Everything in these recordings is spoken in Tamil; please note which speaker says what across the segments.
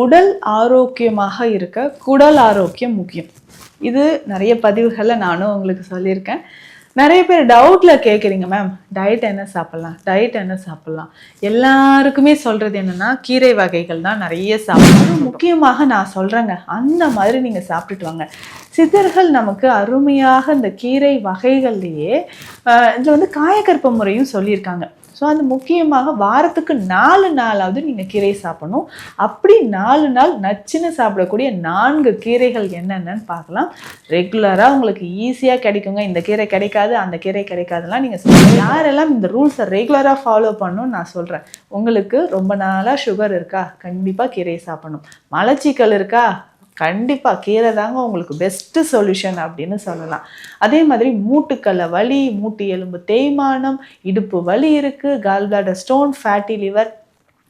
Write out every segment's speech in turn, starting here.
Speaker 1: உடல் ஆரோக்கியமாக இருக்க குடல் ஆரோக்கியம் முக்கியம். இது நிறைய பதிவுகளில் நானும் உங்களுக்கு சொல்லியிருக்கேன். நிறைய பேர் டவுட்டில் கேட்குறீங்க மேம் டயட் என்ன சாப்பிட்லாம்? டயட் என்ன சாப்பிட்லாம்? எல்லாருக்குமே சொல்கிறது என்னென்னா கீரை வகைகள் தான் நிறைய சாப்பிடணும். முக்கியமாக நான் சொல்கிறேங்க அந்த மாதிரி நீங்கள் சாப்பிட்டுட்டு வாங்க. சித்தர்கள் நமக்கு அருமையாக இந்த கீரை வகைகள்லேயே இதில் வந்து காயக்கற்ப முறையும் சொல்லியிருக்காங்க. ஸோ அது முக்கியமாக வாரத்துக்கு நாலு நாளாவது நீங்கள் கீரை சாப்பிடணும். அப்படி நாலு நாள் நச்சுன்னு சாப்பிடக்கூடிய நான்கு கீரைகள் என்னென்னன்னு பார்க்கலாம். ரெகுலராக உங்களுக்கு ஈஸியாக கிடைக்குங்க. இந்த கீரை கிடைக்காது அந்த கீரை கிடைக்காதுலாம் நீங்கள் சொல்லுங்கள் யாரெல்லாம் இந்த ரூல்ஸை ரெகுலராக ஃபாலோ பண்ணணும்னு நான் சொல்கிறேன் உங்களுக்கு ரொம்ப நாளாக சுகர் இருக்கா? கண்டிப்பாக கீரை சாப்பிடணும். மலச்சிக்கல் இருக்கா? கண்டிப்பாக கீரை தாங்க உங்களுக்கு பெஸ்ட்டு சொல்யூஷன் அப்படின்னு சொல்லலாம். அதே மாதிரி மூட்டுக்கலை வலி மூட்டு எலும்பு தேய்மானம் இடுப்பு வலி இருக்குது gall bladder stone fatty liver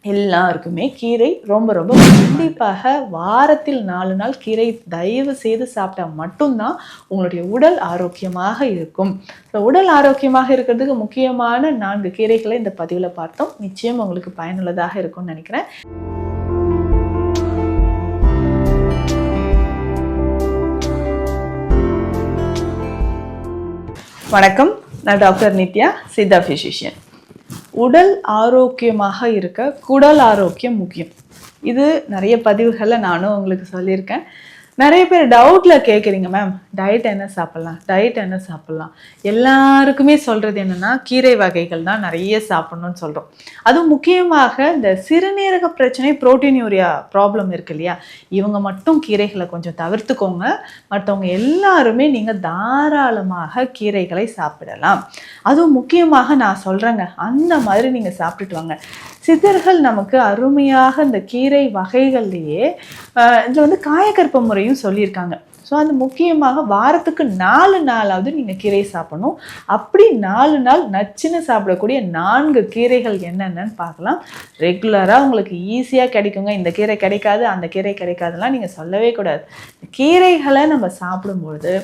Speaker 1: எல்லாருக்குமே கீரை ரொம்ப ரொம்ப கண்டிப்பாக வாரத்தில் நாலு நாள் கீரை தயவு செய்து சாப்பிட்டா மட்டும்தான் உங்களுடைய உடல் ஆரோக்கியமாக இருக்கும். ஸோ உடல் ஆரோக்கியமாக இருக்கிறதுக்கு முக்கியமான நான்கு கீரைகளை இந்த பதிவில் பார்த்தோம். நிச்சயம் உங்களுக்கு பயனுள்ளதாக இருக்கும்னு நினைக்கிறேன். வணக்கம். நான் டாக்டர் நித்யா சித்தா ஃபிசிஷியன் உடல் ஆரோக்கியமாக இருக்க குடல் ஆரோக்கியம் முக்கியம். இது நிறைய பதிவுகளில் நானும் உங்களுக்கு சொல்லியிருக்கேன். நிறைய பேர் டவுட்டில் கேட்குறீங்க மேம் டயட் என்ன சாப்பிட்லாம்? டயட் என்ன சாப்பிட்லாம்? எல்லாருக்குமே சொல்கிறது என்னென்னா கீரை வகைகள் தான் நிறைய சாப்பிட்ணுன்னு சொல்கிறோம் அதுவும் முக்கியமாக இந்த சிறுநீரக பிரச்சனை புரோட்டீன் யூரியா ப்ராப்ளம் இருக்கு இல்லையா? இவங்க மட்டும் கீரைகளை கொஞ்சம் தவிர்த்துக்கோங்க. மற்றவங்க எல்லாருமே நீங்கள் தாராளமாக கீரைகளை சாப்பிடலாம். அதுவும் முக்கியமாக நான் சொல்கிறேங்க அந்த மாதிரி நீங்கள் சாப்பிட்டுட்டு வாங்க. சித்தர்கள் நமக்கு அருமையாக இந்த கீரை வகைகள்லேயே இதில் வந்து காயக்கற்ப முறையும் சொல்லியிருக்காங்க. ஸோ அது முக்கியமாக வாரத்துக்கு நாலு நாளாவது நீங்கள் கீரை சாப்பிடணும். அப்படி நாலு நாள் நச்சுன்னு சாப்பிடக்கூடிய நான்கு கீரைகள் என்னென்னன்னு பார்க்கலாம். ரெகுலராக உங்களுக்கு ஈஸியாக கிடைக்குங்க. இந்த கீரை கிடைக்காது அந்த கீரை கிடைக்காதுலாம் நீங்கள் சொல்லவே கூடாது. கீரைகளை நம்ம சாப்பிடும்பொழுது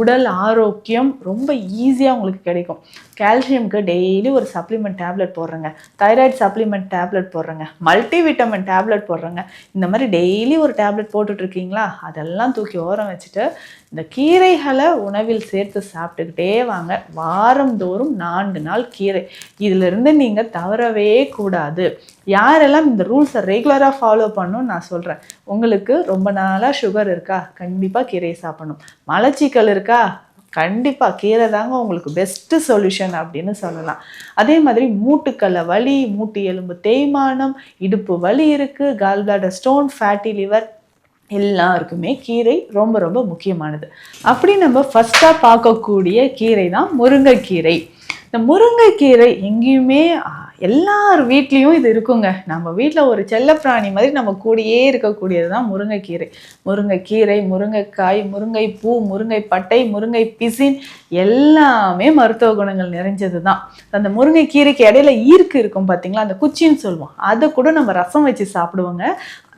Speaker 1: உடல் ஆரோக்கியம் ரொம்ப ஈஸியாக உங்களுக்கு கிடைக்கும். கால்சியம்க்கு டெய்லி ஒரு சப்ளிமெண்ட் டேப்லெட் போடுறேங்க. தைராய்டு சப்ளிமெண்ட் டேப்லெட் போடுறேங்க. மல்டி விட்டமின் டேப்லெட் போடுறேங்க. இந்த மாதிரி டெய்லி ஒரு டேப்லெட் போட்டுட்ருக்கீங்களா? அதெல்லாம் தூக்கி ஓரம் வச்சுட்டு இந்த கீரைகளை உணவில் சேர்த்து சாப்பிட்டுக்கிட்டே வாங்க. வாரந்தோறும் நான்கு நாள் கீரை. இதிலிருந்து நீங்கள் தவறவே கூடாது. யாரெல்லாம் இந்த ரூல்ஸை ரெகுலராக ஃபாலோ பண்ணணும்னு நான் சொல்கிறேன் உங்களுக்கு ரொம்ப நாளாக சுகர் இருக்கா? கண்டிப்பாக கீரையை சாப்பிடணும். மலச்சிக்கல் இருக்கா? கண்டிப்பாக கீரை தாங்க உங்களுக்கு பெஸ்ட்டு சொல்யூஷன் அப்படின்னு சொல்லலாம். அதே மாதிரி மூட்டுக்கல்ல வலி மூட்டு எலும்பு தேய்மானம் இடுப்பு வலி இருக்குது gall bladder stone fatty liver எல்லாருக்குமே கீரை ரொம்ப ரொம்ப முக்கியமானது. அப்படி நம்ம ஃபஸ்ட்டாக பார்க்கக்கூடிய கீரை தான் முருங்கைக்கீரை. இந்த முருங்கைக்கீரை எங்கேயுமே எல்லார் வீட்லேயும் இது இருக்குங்க. நம்ம வீட்டில் ஒரு செல்லப்பிராணி மாதிரி நம்ம கூடயே இருக்கக்கூடியது தான் முருங்கைக்கீரை. முருங்கைக்கீரை முருங்கைக்காய் முருங்கை பூ முருங்கை பட்டை முருங்கை பிசின் எல்லாமே மருத்துவ குணங்கள் நிறைஞ்சது தான். அந்த முருங்கைக்கீரைக்கு இடையில ஈர்க்கு இருக்கும் பார்த்தீங்களா அந்த குச்சின்னு சொல்லுவோம். அதை கூட நம்ம ரசம் வச்சு சாப்பிடுவோங்க.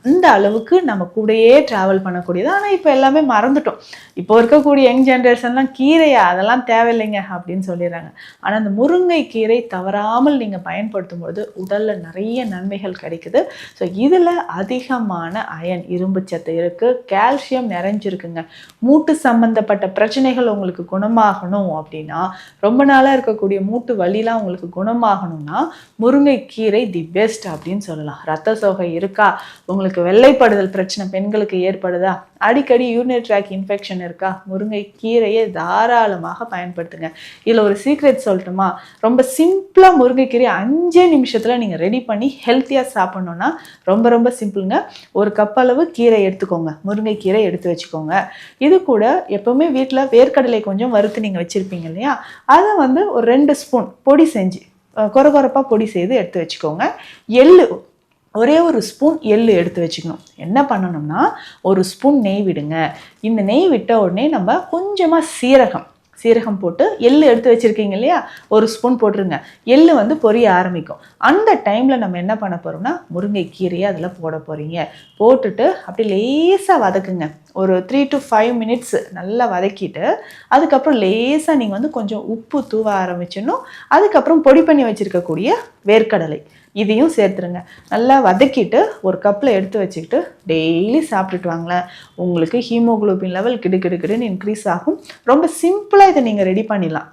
Speaker 1: அந்த அளவுக்கு நம்ம கூடயே ட்ராவல் பண்ணக்கூடியது. ஆனால் இப்போ எல்லாமே மறந்துட்டோம். இப்போ இருக்கக்கூடிய யங் ஜென்ரேஷன்லாம் கீரையா அதெல்லாம் தேவையில்லைங்க அப்படின்னு சொல்லிடுறாங்க. ஆனால் அந்த முருங்கை கீரை தவறாமல் நீங்கள் பயன்படுத்தும் பொழுது உடலில் நிறைய நன்மைகள் கிடைக்குது. ஸோ இதில் அதிகமான அயன் இரும்பு சத்து இருக்குது கால்சியம் நிறைஞ்சிருக்குங்க. மூட்டு சம்மந்தப்பட்ட பிரச்சனைகள் உங்களுக்கு குணமாகணும் அப்படின்னா ரொம்ப நாளாக இருக்கக்கூடிய மூட்டு வலிலாம் உங்களுக்கு குணமாகணும்னா முருங்கைக்கீரை தி பெஸ்ட் அப்படின்னு சொல்லலாம். ரத்த சோகை இருக்கா? உங்களுக்கு உங்களுக்கு வெள்ளைப்படுதல் பிரச்சனை பெண்களுக்கு ஏற்படுதா? அடிக்கடி யூரினரி ட்ராக் இன்ஃபெக்ஷன் இருக்கா? முருங்கை கீரையை தாராளமாக பயன்படுத்துங்க. இதில் ஒரு சீக்ரெட் சொல்லட்டுமா? ரொம்ப சிம்பிளாக முருங்கைக்கீரை அஞ்சே நிமிஷத்தில் நீங்கள் ரெடி பண்ணி ஹெல்த்தியாக சாப்பிட்ணுன்னா ரொம்ப ரொம்ப சிம்பிளுங்க ஒரு கப் அளவு கீரை எடுத்துக்கோங்க. முருங்கைக்கீரை எடுத்து வச்சுக்கோங்க. இது கூட எப்போவுமே வீட்டில் வேர்க்கடலை கொஞ்சம் வறுத்து நீங்கள் வச்சுருப்பீங்க இல்லையா? அதை வந்து ஒரு ரெண்டு ஸ்பூன் பொடி செஞ்சு கொர கொரப்பாக பொடி செய்து எடுத்து வச்சுக்கோங்க. எள்ளு ஒரே ஒரு ஸ்பூன் எள்ளு எடுத்து வச்சுக்கணும். என்ன பண்ணணும்னா ஒரு ஸ்பூன் நெய் விடுங்க. இந்த நெய் விட்ட உடனே நம்ம கொஞ்சமாக சீரகம் சீரகம் போட்டு எள்ளு எடுத்து வச்சுருக்கீங்க இல்லையா? ஒரு ஸ்பூன் போட்டுருங்க. எள்ளு வந்து பொரிய ஆரம்பிக்கும். அந்த டைமில் நம்ம என்ன பண்ண போகிறோம்னா முருங்கைக்கீரையை அதில் போட போகிறீங்க போட்டுட்டு அப்படி லேசாக வதக்குங்க. ஒரு த்ரீ டு ஃபைவ் மினிட்ஸ் நல்லா வதக்கிட்டு அதுக்கப்புறம் லேசாக நீங்கள் வந்து கொஞ்சம் உப்பு தூவ ஆரம்பிச்சிடணும். அதுக்கப்புறம் பொடி பண்ணி வச்சுருக்கக்கூடிய வேர்க்கடலை இதையும் சேர்த்துருங்க. நல்லா வதக்கிட்டு ஒரு கப்பில் எடுத்து வச்சுக்கிட்டு டெய்லி சாப்பிட்டுட்டு வாங்களேன். உங்களுக்கு ஹீமோகுளோபின் லெவல் கிடு கிடு கிடுன்னு இன்க்ரீஸ் ஆகும். ரொம்ப சிம்பிளாக இதை நீங்கள் ரெடி பண்ணிடலாம்.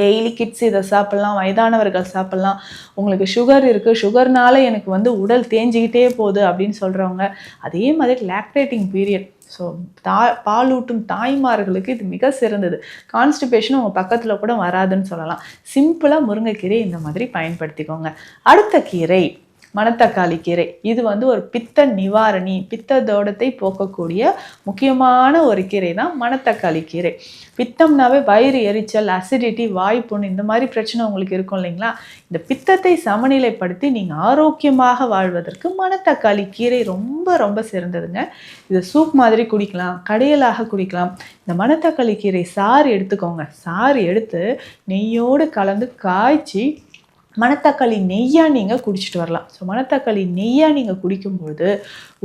Speaker 1: டெய்லி கிட்ஸ் இதை சாப்பிட்லாம் வயதானவர்கள் சாப்பிட்லாம். உங்களுக்கு சுகர் இருக்குது சுகர்னால எனக்கு வந்து உடல் தேஞ்சிக்கிட்டே போகுது அப்படின்னு சொல்கிறவங்க அதே மாதிரி லாக்டேட்டிங் பீரியட் ஸோ தா பாலூட்டும் தாய்மார்களுக்கு இது மிக சிறந்தது. கான்ஸ்டிபேஷன் உங்கள் பக்கத்தில் கூட வராதுன்னு சொல்லலாம். சிம்பிளாக முருங்கைக்கீரை இந்த மாதிரி பயன்படுத்திக்கோங்க. அடுத்த கீரை. மணத்தக்காளி கீரை. இது வந்து ஒரு பித்த நிவாரணி பித்த தோடத்தை போக்கக்கூடிய முக்கியமான ஒரு கீரை தான் மணத்தக்காளி கீரை. பித்தம்னாவே வயிறு எரிச்சல் அசிடிட்டி வாய்ப்புண் இந்த மாதிரி பிரச்சனை உங்களுக்கு இருக்கும் இல்லைங்களா? இந்த பித்தத்தை சமநிலைப்படுத்தி நீங்கள் ஆரோக்கியமாக வாழ்வதற்கு மணத்தக்காளி கீரை ரொம்ப ரொம்ப சிறந்ததுங்க. இது சூப் மாதிரி குடிக்கலாம் கடையலாக குடிக்கலாம். இந்த மணத்தக்காளி கீரை சாறு எடுத்துக்கோங்க. சாறு எடுத்து நெய்யோடு கலந்து காய்ச்சி மணத்தக்காளி நெய்யாக நீங்கள் குடிச்சிட்டு வரலாம். ஸோ மணத்தக்காளி நெய்யாக நீங்கள் குடிக்கும்போது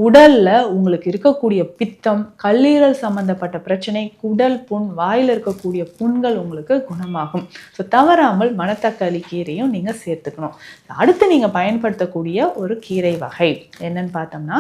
Speaker 1: உடலில் உங்களுக்கு இருக்கக்கூடிய பித்தம் கல்லீரல் சம்மந்தப்பட்ட பிரச்சனை குடல் புண் வாயில் இருக்கக்கூடிய புண்கள் உங்களுக்கு குணமாகும். ஸோ தவறாமல் மணத்தக்காளி கீரையும் நீங்கள் சேர்த்துக்கணும். அடுத்து நீங்கள் பயன்படுத்தக்கூடிய ஒரு கீரை வகை என்னன்னு பார்த்தோம்னா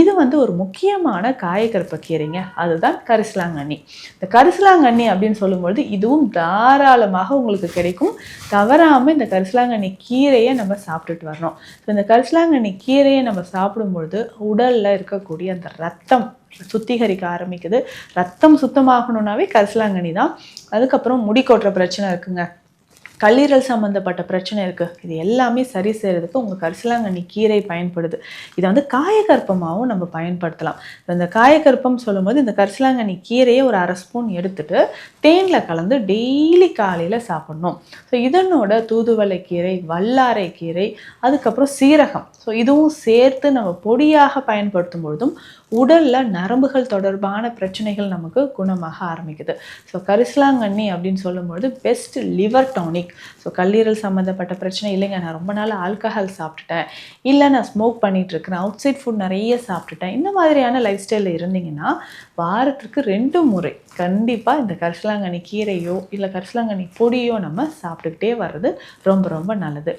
Speaker 1: இது வந்து ஒரு முக்கியமான காயக்கருப்ப கீரைங்க. அதுதான் கரிசலாங்கண்ணி. இந்த கரிசலாங்கண்ணி அப்படின்னு சொல்லும்பொழுது இதுவும் தாராளமாக உங்களுக்கு கிடைக்கும். தவறாமல் இந்த கரிசலாங்கண்ணி கீரையை நம்ம சாப்பிட்டுட்டு வரணும் ஸோ இந்த கரிசலாங்கண்ணி கீரையை நம்ம சாப்பிடும்பொழுது உடலில் இருக்கக்கூடிய அந்த ரத்தம் சுத்திகரிக்க ஆரம்பிக்குது. ரத்தம் சுத்தமாகணும்னாவே கரிசலாங்கண்ணி தான். அதுக்கப்புறம் முடி கொட்டுற பிரச்சனை இருக்குங்க. கல்லீரல் சம்மந்தப்பட்ட பிரச்சனை இருக்குது இது எல்லாமே சரி செய்கிறதுக்கு உங்கள் கரிசலாங்கண்ணி கீரை பயன்படுது. இதை வந்து காயகற்பமாகவும் நம்ம பயன்படுத்தலாம். இந்த காயக்கற்பம் சொல்லும்போது இந்த கரிசலாங்கண்ணி கீரையை ஒரு அரை ஸ்பூன் எடுத்துட்டு தேனில் கலந்து டெய்லி காலையில் சாப்பிடணும். ஸோ இதனோட தூதுவளை கீரை வல்லாரை கீரை அதுக்கப்புறம் சீரகம். ஸோ இதுவும் சேர்த்து நம்ம பொடியாக பயன்படுத்தும் பொழுதும் உடலில் நரம்புகள் தொடர்பான பிரச்சனைகள் நமக்கு குணமாக ஆரம்பிக்குது. ஸோ கரிசலாங்கண்ணி அப்படின்னு சொல்லும்பொழுது பெஸ்ட் லிவர் டானிக் ஸோ கல்லீரல் சம்மந்தப்பட்ட பிரச்சனை இல்லைங்க. நான் ரொம்ப நாள் ஆல்கஹால் சாப்பிட்டுட்டேன். இல்லை நான் ஸ்மோக் பண்ணிகிட்ருக்கிறேன் அவுட் சைட் ஃபுட் நிறைய சாப்பிட்டுட்டேன். இந்த மாதிரியான லைஃப் ஸ்டைலில் இருந்தீங்கன்னா வாரத்துக்கு ரெண்டு முறை கண்டிப்பாக இந்த கரிசலாங்கண்ணி கீரையோ இல்லை கரிசலாங்கண்ணி பொடியோ நம்ம சாப்பிட்டுக்கிட்டே வர்றது ரொம்ப ரொம்ப நல்லது.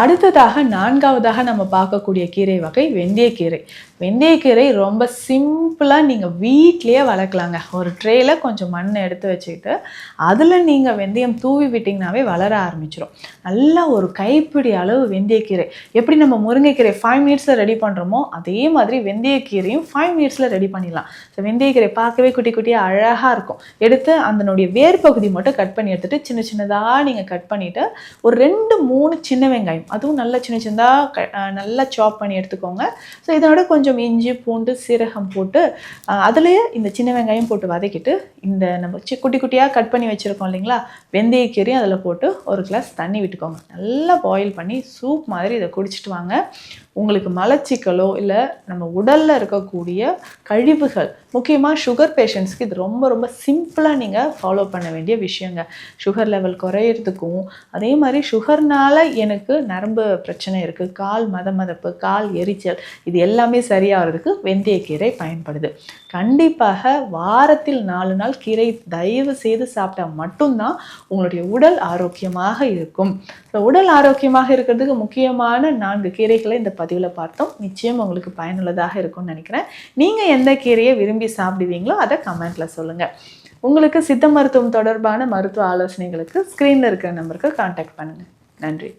Speaker 1: அடுத்ததாக நான்காவதாக நம்ம பார்க்கக்கூடிய கீரை வகை வெந்தயக்கீரை வெந்தயக்கீரை ரொம்ப சிம்பிளாக நீங்கள் வீட்லேயே வளர்க்கலாங்க. ஒரு ட்ரேயில் கொஞ்சம் மண் எடுத்து வச்சுக்கிட்டு அதில் நீங்கள் வெந்தயம் தூவி விட்டிங்கனாவே வளர ஆரம்பிச்சிடும் நல்லா ஒரு கைப்பிடி அளவு வெந்தயக்கீரை எப்படி நம்ம முருங்கைக்கீரை ஃபைவ் மினிட்ஸில் ரெடி பண்ணுறோமோ அதே மாதிரி வெந்தயக்கீரையும் ஃபைவ் மினிட்ஸில் ரெடி பண்ணிடலாம். ஸோ வெந்தயக்கீரை பார்க்கவே குட்டி குட்டியாக அழகாக இருக்கும். எடுத்து அதனுடைய வேர் பகுதி மட்டும் கட் பண்ணி எடுத்துகிட்டு சின்ன சின்னதாக நீங்கள் கட் பண்ணிவிட்டு ஒரு ரெண்டு மூணு சின்ன வெங்காயம் அதுவும் நல்லா சின்ன சின்னதாக க நல்லா சாப் பண்ணி எடுத்துக்கோங்க. ஸோ இதோட கொஞ்சம் இஞ்சி பூண்டு சீரகம் போட்டு அதுலேயே அதுலயே இந்த சின்ன வெங்காயம் போட்டு வதக்கிட்டு இந்த நம்ம சி குட்டி குட்டியாக கட் பண்ணி வச்சுருக்கோம் இல்லைங்களா? வெந்தயக்கீரையும் அதில் போட்டு ஒரு கிளாஸ் தண்ணி விட்டுக்கோங்க. நல்லா பாயில் பண்ணி சூப் மாதிரி இதை குடிச்சிட்டு வாங்க. உங்களுக்கு மலச்சிக்கலோ இல்லை நம்ம உடலில் இருக்கக்கூடிய கழிவுகள் முக்கியமாக சுகர் பேஷண்ட்ஸ்க்கு இது ரொம்ப ரொம்ப சிம்பிளாக நீங்கள் ஃபாலோ பண்ண வேண்டிய விஷயங்க. சுகர் லெவல் குறையிறதுக்கும் அதே மாதிரி சுகர்னால் எனக்கு நரம்பு பிரச்சனை இருக்குது கால் மத மதப்பு கால் எரிச்சல் இது எல்லாமே சரியாகிறதுக்கு வெந்தயக்கீரை பயன்படுது. கண்டிப்பாக வாரத்தில் நாலு நாள் கீரை தயவு செய்து சாப்பிட்டா மட்டும்தான் உங்களுடைய உடல் ஆரோக்கியமாக இருக்கும். ஸோ உடல் ஆரோக்கியமாக இருக்கிறதுக்கு முக்கியமான நான்கு கீரைகளை இந்த பதிவில் பார்த்தோம். நிச்சயம் உங்களுக்கு பயனுள்ளதாக இருக்கும்னு நினைக்கிறேன். நீங்கள் எந்த கீரையை விரும்பி சாப்பிடுவீங்களோ அதை கமெண்ட்டில் சொல்லுங்கள் உங்களுக்கு சித்த மருத்துவம் தொடர்பான மருத்துவ ஆலோசனைகளுக்கு ஸ்க்ரீனில் இருக்கிற நம்பருக்கு காண்டாக்ட் பண்ணுங்கள் நன்றி.